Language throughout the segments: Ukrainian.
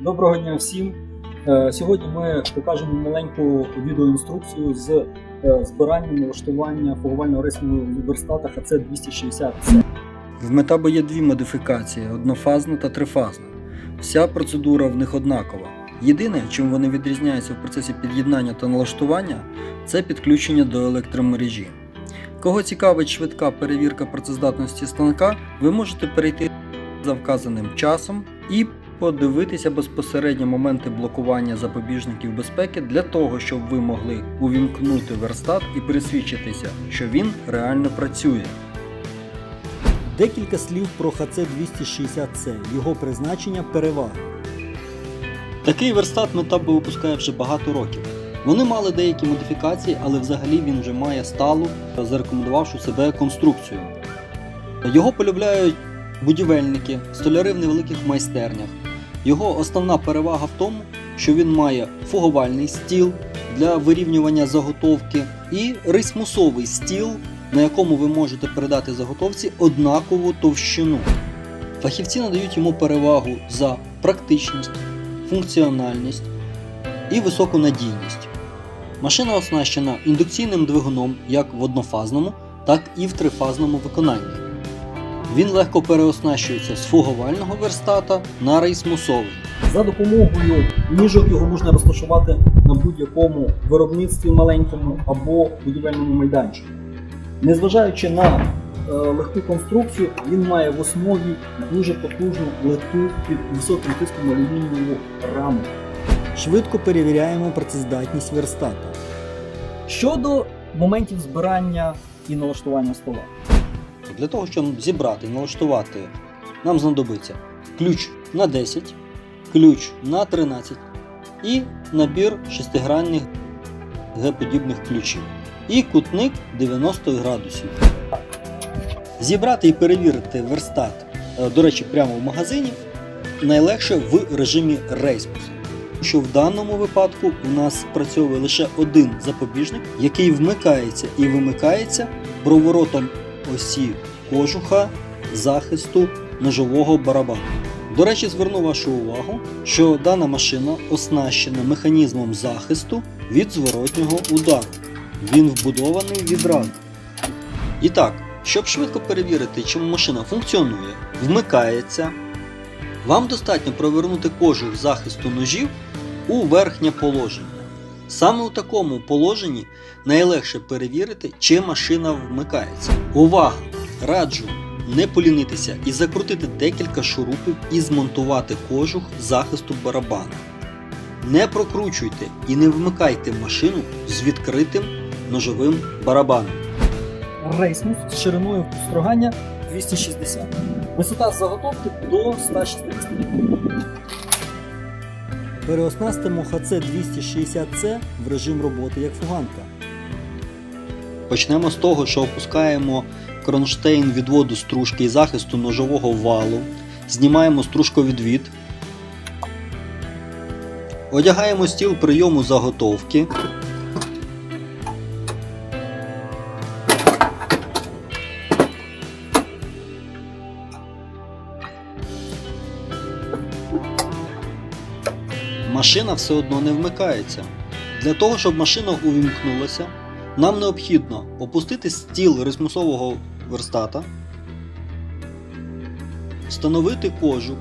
Доброго дня всім. Е, Сьогодні ми покажемо маленьку відеоінструкцію з е, збирання налаштування фугувального рисного верстата ХЦ-260C. В метабо є дві модифікації: однофазна та трифазна. Вся процедура в них однакова. Єдине, чим вони відрізняються в процесі під'єднання та налаштування, це підключення до електромережі. Кого цікавить швидка перевірка працездатності станка, ви можете перейти за вказаним часом і подивитися безпосередньо моменти блокування запобіжників безпеки для того, щоб ви могли увімкнути верстат і пересвідчитися, що він реально працює. Декілька слів про ХЦ-260C, його призначення, переваги. Такий верстат Метабо випускає вже багато років. Вони мали деякі модифікації, але взагалі він вже має сталу, зарекомендувавши себе конструкцію. Його полюбляють будівельники, столяри в невеликих майстернях. Його основна перевага в тому, що він має фугувальний стіл для вирівнювання заготовки і рисмусовий стіл, на якому ви можете передати заготовці однакову товщину. Фахівці надають йому перевагу за практичність, функціональність і високу надійність. Машина оснащена індукційним двигуном як в однофазному, так і в трифазному виконанні. Він легко переоснащується з фугувального верстата на рейсмусовий. За допомогою ніжок його можна розташувати на будь-якому виробництві маленькому або будівельному майданчику. Незважаючи на е, легку конструкцію, він має в основі дуже потужну легку під високим тиском алюмінієву раму. Швидко перевіряємо працездатність верстата. Щодо моментів збирання і налаштування стола. Для того, щоб зібрати і налаштувати, нам знадобиться ключ на 10, ключ на 13 і набір шестигранних Г-подібних ключів. І кутник 90 градусів. Зібрати і перевірити верстат, е, до речі, прямо в магазині, найлегше в режимі рейспус. Що в даному випадку у нас працьовує лише один запобіжник, який вмикається і вимикається проворотом осі кожуха захисту ножового барабану. До речі, зверну вашу увагу, що дана машина оснащена механізмом захисту від зворотнього удару. Він вбудований відразу. І так, щоб швидко перевірити, чи машина функціонує, вмикається, вам достатньо провернути кожух захисту ножів у верхнє положення. Саме у такому положенні найлегше перевірити, чи машина вмикається. Увага! Раджу не полінитися і закрутити декілька шурупів і змонтувати кожух захисту барабана. Не прокручуйте і не вмикайте машину з відкритим ножовим барабаном. Рейсмус з шириною строгання 260. Висота заготовки до 160 Переоснастимо ХЦ-260C в режим роботи як фуганка. Почнемо з того, що опускаємо кронштейн відводу стружки і захисту ножового валу, знімаємо стружковідвід, одягаємо стіл прийому заготовки. Машина все одно не вмикається. Для того, щоб машина увімкнулася, нам необхідно опустити стіл рисмусового верстата, встановити кожух,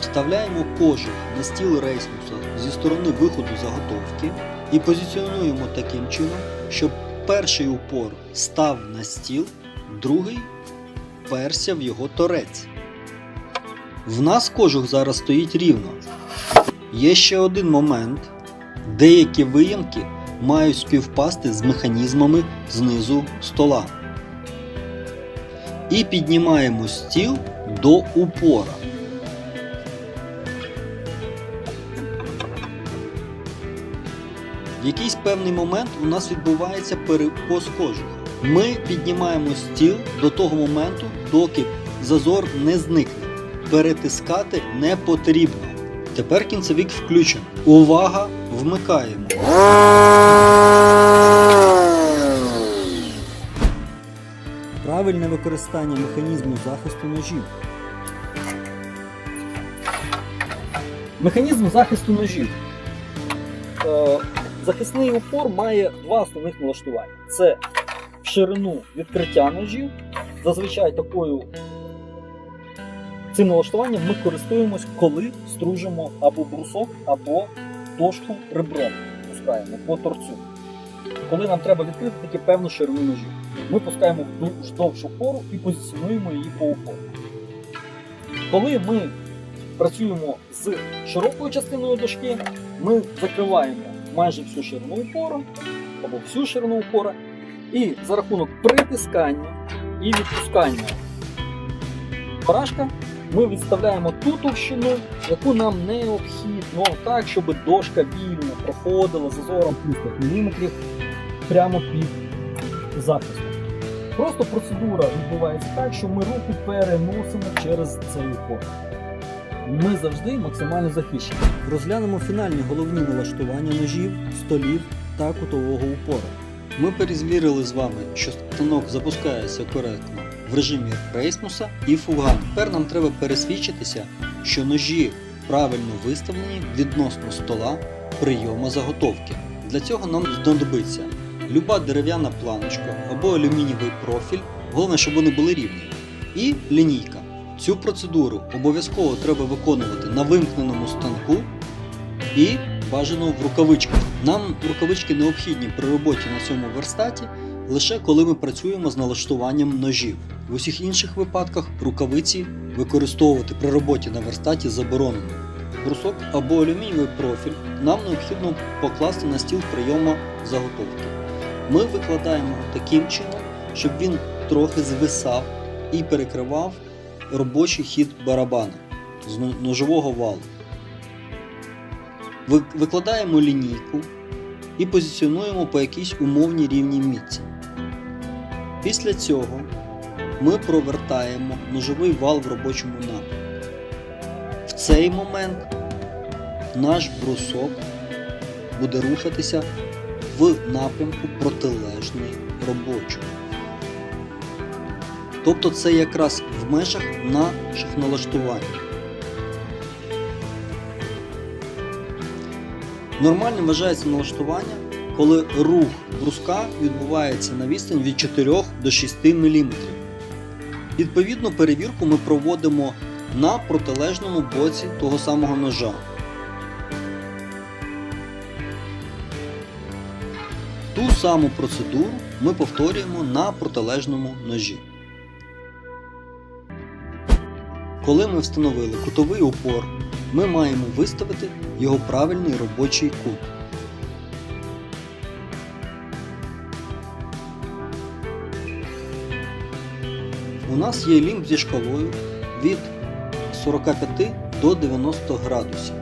вставляємо кожух на стіл рейсмуса зі сторони виходу заготовки і позиціонуємо таким чином, щоб перший упор став на стіл, другий перся в його торець. В нас кожух зараз стоїть рівно. Є ще один момент. Деякі виямки мають співпасти з механізмами знизу стола. І піднімаємо стіл до упора. В якийсь певний момент у нас відбувається перекос кожуха. Ми піднімаємо стіл до того моменту, доки зазор не зникне перетискати не потрібно. Тепер кінцевік включено. Увага! Вмикаємо. Правильне використання механізму захисту ножів. Механізм захисту ножів. Е, захисний упор має два основних налаштування: це ширину відкриття ножів, зазвичай такою цим налаштуванням ми користуємось, коли стружимо або брусок, або дошку ребром пускаємо по торцю. Коли нам треба відкрити таки певну ширину ножів, ми пускаємо вздовж опору і позиціонуємо її по опору. Коли ми працюємо з широкою частиною дошки, ми закриваємо майже всю ширину упора або всю ширину упора, і за рахунок притискання і відпускання барашка ми відставляємо ту товщину, яку нам необхідно, так, щоб дошка вільно проходила зазором плюс 5 мм прямо під захистом. Просто процедура відбувається так, що ми руку переносимо через цей упор. Ми завжди максимально захищені. Розглянемо фінальні головні налаштування ножів, столів та кутового упору. Ми перевірили з вами, що станок запускається коректно в режимі рейсмуса і фуган. Тепер нам треба пересвідчитися, що ножі правильно виставлені відносно стола прийому заготовки. Для цього нам знадобиться люба дерев'яна планочка або алюмінієвий профіль, головне, щоб вони були рівні, і лінійка. Цю процедуру обов'язково треба виконувати на вимкненому станку і бажано в рукавичках. Нам рукавички необхідні при роботі на цьому верстаті лише коли ми працюємо з налаштуванням ножів. В усіх інших випадках рукавиці використовувати при роботі на верстаті заборонено. Брусок або алюмінієвий профіль нам необхідно покласти на стіл прийому заготовки. Ми викладаємо таким чином, щоб він трохи звисав і перекривав робочий хід барабана з ножового валу. Викладаємо лінійку і позиціонуємо по якійсь умовній рівній мітці. Після цього ми провертаємо ножовий вал в робочому напрямку. В цей момент наш брусок буде рухатися в напрямку протилежний робочому. Тобто це якраз в межах наших налаштувань. Нормальним вважається налаштування, коли рух бруска відбувається на відстань від 4 до 6 мм. Відповідну перевірку ми проводимо на протилежному боці того самого ножа. Ту саму процедуру ми повторюємо на протилежному ножі. Коли ми встановили кутовий упор, ми маємо виставити його правильний робочий кут. У нас є лімб зі шкалою від 45 до 90 градусів.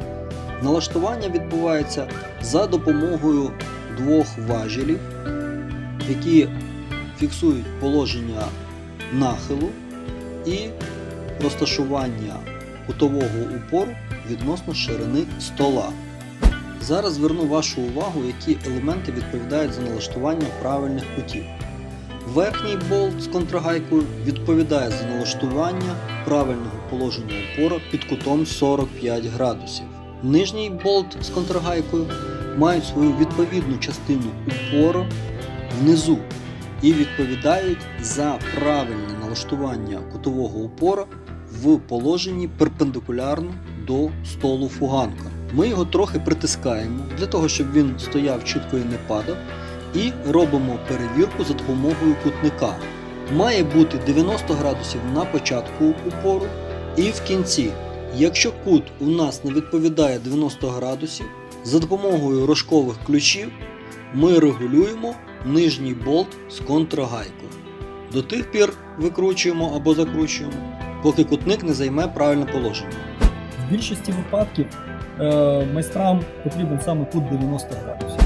Налаштування відбувається за допомогою двох важелів, які фіксують положення нахилу і розташування кутового упору відносно ширини стола. Зараз зверну вашу увагу, які елементи відповідають за налаштування правильних кутів. Верхній болт з контрагайкою відповідає за налаштування правильного положення опора під кутом 45 градусів. Нижній болт з контрагайкою мають свою відповідну частину упору внизу і відповідають за правильне налаштування кутового упора в положенні перпендикулярно до столу фуганка. Ми його трохи притискаємо для того, щоб він стояв чітко і не падав, і робимо перевірку за допомогою кутника. Має бути 90 градусів на початку упору і в кінці. Якщо кут у нас не відповідає 90 градусів, за допомогою рожкових ключів ми регулюємо нижній болт з контрагайкою. До тих пір викручуємо або закручуємо, поки кутник не займе правильне положення. В більшості випадків е, майстрам потрібен саме кут 90 градусів.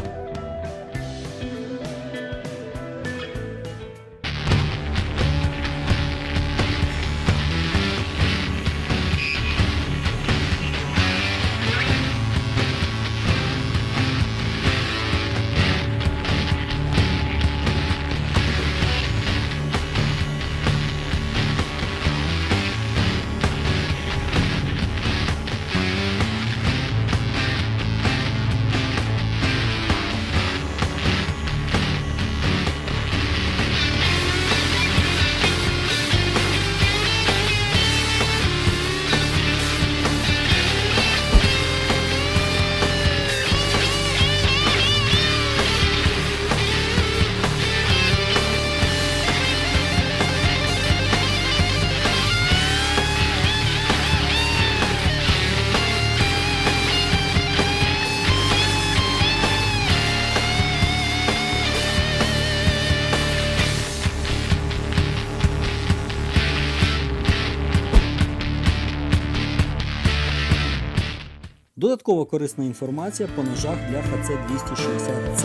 Додаткова корисна інформація по ножах для ХЦ260C.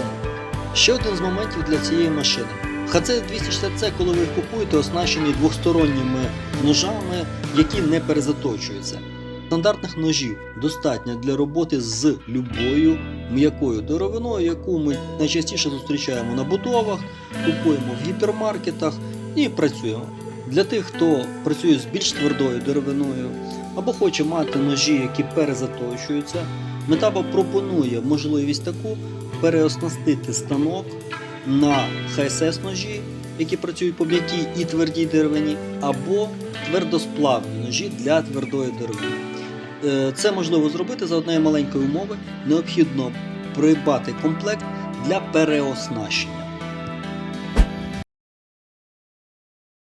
Ще один з моментів для цієї машини. ХЦ-260C, коли ви купуєте, оснащені двосторонніми ножами, які не перезаточуються. Стандартних ножів достатньо для роботи з любою м'якою деревиною, яку ми найчастіше зустрічаємо на будовах, купуємо в гіпермаркетах і працюємо. Для тих, хто працює з більш твердою деревиною або хоче мати ножі, які перезаточуються, Метаба пропонує можливість таку переоснастити станок на ХСС ножі, які працюють по м'якій і твердій деревині, або твердосплавні ножі для твердої деревини. Е, Це можливо зробити за однієї маленької умови. Необхідно придбати комплект для переоснащення.